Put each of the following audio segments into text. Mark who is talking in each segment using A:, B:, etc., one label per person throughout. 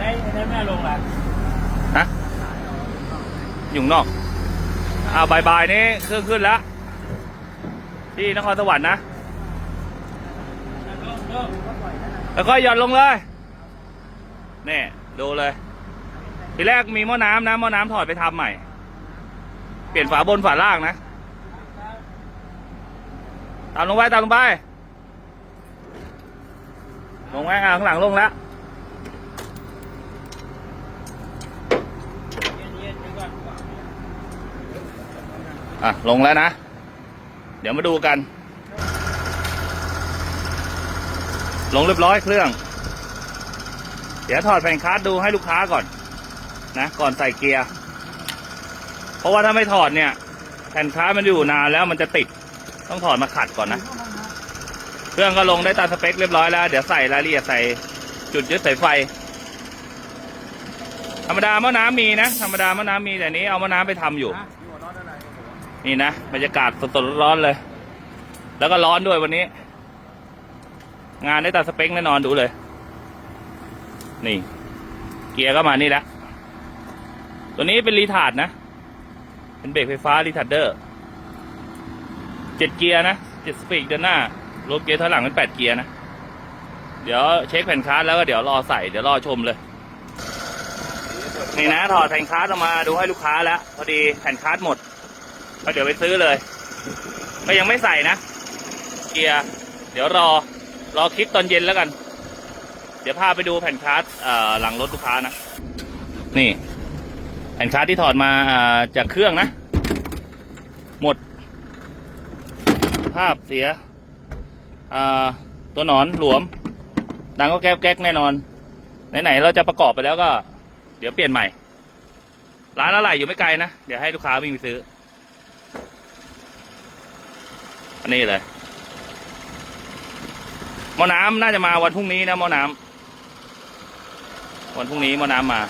A: ได้ได้แม่ลงละ
B: ฮะอยู่นอกอ่าบายบายนี่เครื่องขึ้นแล้ว ที่นครสวรรค์นะ แล้วก็หย่อนลงเลยนี่ดูเลย ทีแรกมีหม้อน้ำนะหม้อน้ำถอดไปทำใหม่ เปลี่ยนฝาบนฝาล่างนะ ตามลงไปตามลงไป ลงไว้อะข้างหลังลงแล้ว
A: เย็นๆเดี๋ยวก่อน
B: อะ ลงแล้วนะ เดี๋ยวมาดูกัน ลงเรียบร้อยเครื่อง เดี๋ยวถอดแผ่นคาร์ดดูให้ลูกค้าก่อน นะ ก่อนใส่เกียร์ เพราะว่าถ้าไม่ถอดเนี่ย แผ่นคาร์ดมันอยู่นานแล้วมันจะติด ต้องถอดมาขัดก่อนนะ เครื่องก็ลงได้ตามสเปคเรียบร้อยแล้ว เดี๋ยวใส่รายละเอียดใส่จุดยึดสายไฟ ธรรมดาม้อน้ำมีนะ ธรรมดาม้อน้ำมีแต่นี้เอาม้อน้ำไปทำอยู่ นี่นะบรรยากาศสดๆร้อนๆเลย แล้วก็ร้อนด้วยวันนี้ งานได้ตามสเปคแน่นอนดูเลย นี่ เกียร์ก็มานี่แล้วตัวนี้เป็นรีทาร์ดนะ เป็นเบรกไฟฟ้ารีทาร์เดอร์เจ็ดเกียร์นะเจ็ดสปีดเดินหน้ารถเกียร์ถอยหลังเป็นแปดเกียร์นะ เดี๋ยวเช็คแผ่นคาร์ดแล้วก็เดี๋ยวรอใส่เดี๋ยวรอชมเลยนี่นะถอดแผ่นคาร์ดออกมาดูให้ลูกค้าแล้ว พอดีแผ่นคาร์ดหมด ก็เดี๋ยวไปซื้อเลย ก็ยังไม่ใส่นะ เกียร์ เดี๋ยวรอ รอคลิปตอนเย็นแล้วกัน เดี๋ยวพาไปดูแผ่นคาร์ดหลังรถลูกค้านะ นี่ แผ่นคาร์ดที่ถอดมาจากเครื่องนะ หมด ภาพเสีย ตัวหนอนหลวม ดังก็แก๊กแก๊กแน่นอน ไหนๆเราจะประกอบไปแล้วก็ เดี๋ยวเปลี่ยนใหม่ ร้านอะไรอยู่ไม่ไกลนะ เดี๋ยวให้ลูกค้าวิ่งไปซื้อ อันนี้เลยหมอน้ำน่าจะมาวันพรุ่งนี้นะหมอน้ำวันพรุ่งนี้หมอน้ำมา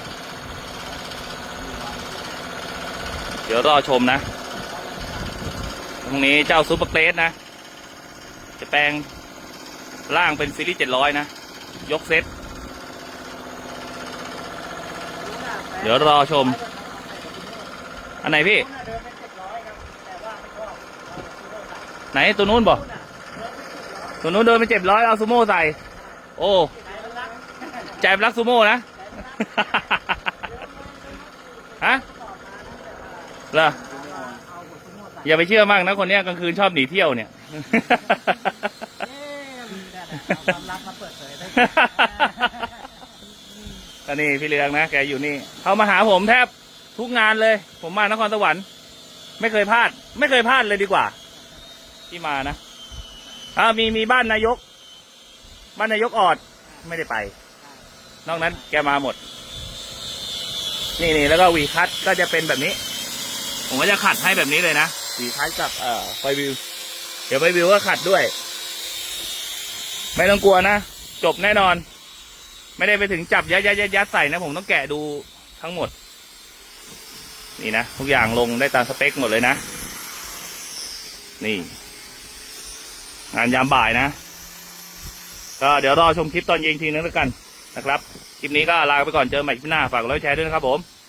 B: เดี๋ยวรอชมนะพรุ่งนี้เจ้าซูเปอร์เกรสนะ จะแปลงล่างเป็นซีรีส์เจ็ดร้อยนะ ยกเซตเดี๋ยวรอชม อันไหนพี่ ไหนตัวนู้นบ่ตัวนู้นเดินไปเจ็บร้อยเอาซูโม่ใส่ โอ้ใจเป็นรักซูโม่นะฮะเหรออย่าไปเชื่อมากนะคนเนี้ยกลางคืนชอบหนีเที่ยวเนี่ย
A: ความลับมาเปิดเผยได้
B: ก็นี่พี่เรืองนะแกอยู่นี่เขามาหาผมแทบทุกงานเลย ผมมานครสวรรค์ไม่เคยพลาด ไม่เคยพลาดเลยดีกว่า ที่มานะอ่ามีมีบ้านนายก บ้านนายกออดไม่ได้ไป นอกนั้นแกมาหมด นี่นี่แล้วก็วีคัทก็จะเป็นแบบนี้ ผมก็จะขัดให้แบบนี้เลยนะวีคัทกับเอ่อไฟวิว เดี๋ยวไฟวิวก็ขัดด้วย ไม่ต้องกลัวนะ จบแน่นอน ไม่ได้ไปถึงจับยัดยัดยัดยัดใส่นะ ผมต้องแกะดูทั้งหมด นี่นะ ทุกอย่างลงได้ตามสเปคหมดเลยนะ นี่ งานยามบ่ายนะ ก็เดี๋ยวรอชมคลิปตอนเย็นทีนึงแล้วกันนะครับ คลิปนี้ก็ลาไปก่อนเจอใหม่คลิปหน้าฝากไลค์แชร์ด้วยนะครับผม